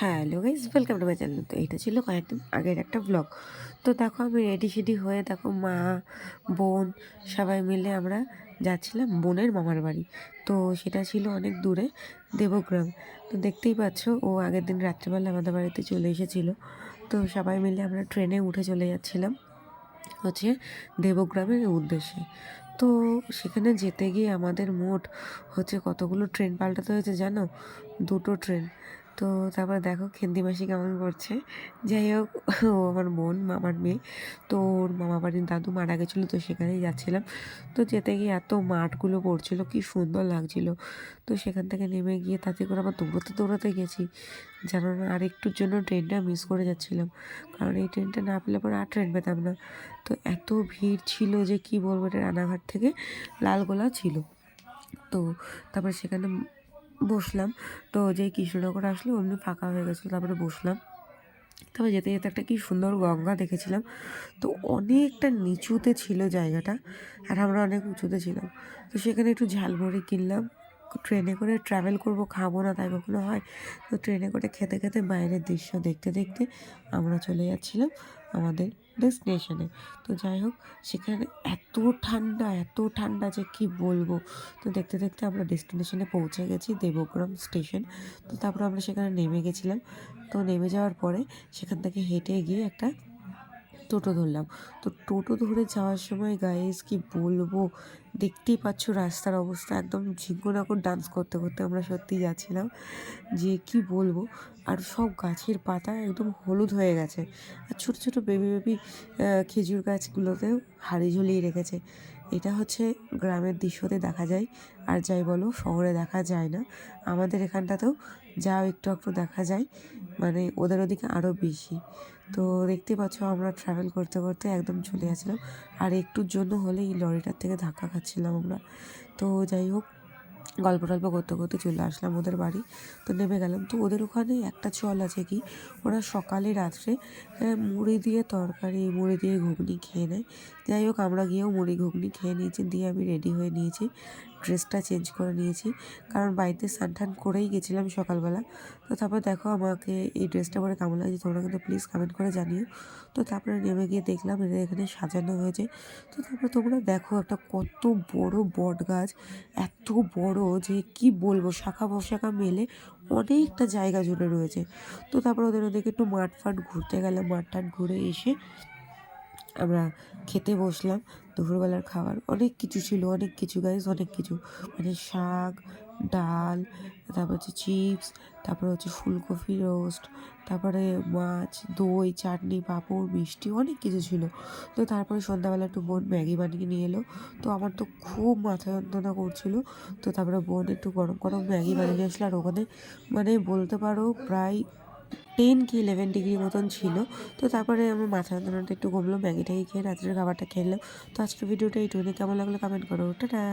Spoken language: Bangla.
Hello guys welcome to my channel. তো এটা ছিল কয়েকদিন আগের একটা ব্লগ তো দেখো আমি রেডি সেডি হয়ে দেখো মা, বোন সবাই মিলে আমরা যাচ্ছিলাম বোনের মামার বাড়ি। তো সেটা ছিল অনেক দূরে, দেবগ্রাম। তো দেখতেই পাচ্ছ ও আগের দিন রাত্রিবেলা আমাদের বাড়িতে চলে এসেছিল। তো সবাই মিলে আমরা ট্রেনে উঠে চলে যাচ্ছিলাম হচ্ছে দেবগ্রামের উদ্দেশ্যে। তো সেখানে যেতে গিয়ে আমাদের মোট হচ্ছে কতগুলো ট্রেন পাল্টাতে হয়েছে জানো? দুটো ট্রেন। তো তারপর দেখো খেন্দি মাসি কেমন করছে। যাই হোক, ও আমার বোন, মামার মেয়ে। তো ওর মামা বাড়ির দাদু মারা গেছিল, তো সেখানেই যাচ্ছিলাম। তো যেতে গিয়ে এত মাঠগুলো পড়ছিল, কি সুন্দর লাগছিল। তো সেখান থেকে নেমে গিয়ে তাতে করে আবার দৌড়াতে দৌড়াতে গেছি। জানো না আর একটুর জন্য ট্রেনটা মিস করে যাচ্ছিলাম। কারণ এই ট্রেনটা না পেলে পরে আর ট্রেন পেতাম না। তো এত ভিড় ছিল যে কি বলব, এটা রানাঘাট থেকে লালগোলা ছিল। তো তারপরে সেখানে বসলাম। তো যেই কৃষ্ণনগর আসলে, অমনি ফাঁকা হয়ে গেছিল, তারপরে বসলাম। তবে যেতে যেতে একটা কি সুন্দর গঙ্গা দেখেছিলাম। তো অনেকটা নিচুতে ছিল জায়গাটা, আর আমরা অনেক উঁচুতে ছিলাম। তো সেখানে একটু ঝালমুড়ি কিনলাম। ট্রেনে করে ট্রাভেল করব, খাব না তাই কখনো হয়। তো ট্রেনে করে খেতে খেতে বাইরের দৃশ্য দেখতে দেখতে আমরা চলে যাচ্ছিলাম আমাদের ডেস্টিনেশনে তো যাই হোক, সেখানে এত ঠান্ডা এত ঠান্ডা যে কি বলব? তো দেখতে দেখতে আমরা ডেস্টিনেশনে পৌঁছে গেছি দেবগ্রাম স্টেশন তো তারপর আমরা সেখানে নেমে গেছিলাম। তো নেমে যাওয়ার পরে সেখান থেকে হেঁটে গিয়ে একটা টোটো ধরলাম। তো টোটো ধরে যাওয়ার সময় গাইজ কি বলব? দেখতেই পাচ্ছ রাস্তার অবস্থা একদম ঝিঙ্গনাকর ডান্স করতে করতে আমরা সত্যি যাচ্ছিলাম যে কি বলব? আর সব গাছের পাতা একদম হলুদ হয়ে গেছে। আর ছোটো ছোটো বেবি বেবি খেজুর গাছগুলোতেও হাড়ি ঝুলিয়ে রেখেছে। এটা হচ্ছে গ্রামের দৃশ্যতে দেখা যায়। আর যাই বলো, শহরে দেখা যায় না। আমাদের এখানটাতেও যাও, একটু একটু দেখা যায়। মানে ওদের ওদিকে আরও বেশি। তো দেখতে পাচ্ছ আমরা ট্রাভেল করতে করতে একদম চলে গেছিলাম। আর একটুর জন্য হলে এই লরিটার থেকে ধাক্কা খাচ্ছিলাম আমরা। তো যাই হোক গল্প টল্প করতে করতে চলে আসলাম ওদের বাড়ি। তো নেমে গেলাম। তো ওদের ওখানে একটা চল আছে কি, ওরা সকালে রাত্রে মুড়ি দিয়ে তরকারি, মুড়ি দিয়ে ঘুগনি খেয়ে নেয়। যাই হোক, আমরা গিয়েও মুড়ি, ঘুগনি খেয়ে নিয়েছি, দিয়ে আমি রেডি হয়ে নিয়েছি। ড্রেসটা চেঞ্জ করে নিয়েছি। কারণ বাড়িতে স্নান করেই গেছিলাম সকালবেলা। তো তারপর দেখো আমাকে এই ড্রেসটা পরে কেমন লাগছে তোমরা কিন্তু প্লিজ কমেন্ট করে জানিও। তো তারপরে নেমে গিয়ে দেখলাম এটা এখানে সাজানো হয়েছে। তো তারপরে তোমরা দেখো একটা কত বড় বট গাছ, এত বড় যে কি বলব, শাখা পোশাখা মেলে অনেকটা জায়গা জুড়ে রয়েছে। তো তারপরে ওদের ওদেরকে একটু মাঠ ফাট ঘুরতে গেলাম, মাঠ টাট ঘুরে এসে আমরা খেতে বসলাম। দুপুরবেলার খাবার, অনেক কিছু ছিল, অনেক কিছু গাইজ অনেক কিছু। মানে শাক, ডাল, তারপর হচ্ছে চিপস তারপরে হচ্ছে ফুলকপি রোস্ট তারপরে মাছ, দই, চাটনি, পাঁপড়, মিষ্টি, অনেক কিছু ছিল। তো তারপরে সন্ধ্যাবেলা একটু বোন ম্যাগি বানিয়ে নিয়ে এলো। তো আমার তো খুব মাথা যন্ত্রণা করছিল। তো তারপরে বোন একটু গরম গরম ম্যাগি বানিয়ে নিয়ে আসলো। আর ওখানে মানে বলতে পারো প্রায় টেন কি ইলেভেন ডিগ্রি মতন ছিল। তো তারপরে আমার মাথা যন্ত্রণাটা একটু কমলো, ম্যাগি ট্যাগি খেয়ে রাত্রের খাবারটা খেলাম তো আজকের ভিডিওটা এইটুকুনি। কেমন লাগল কমেন্ট করো। টাটা।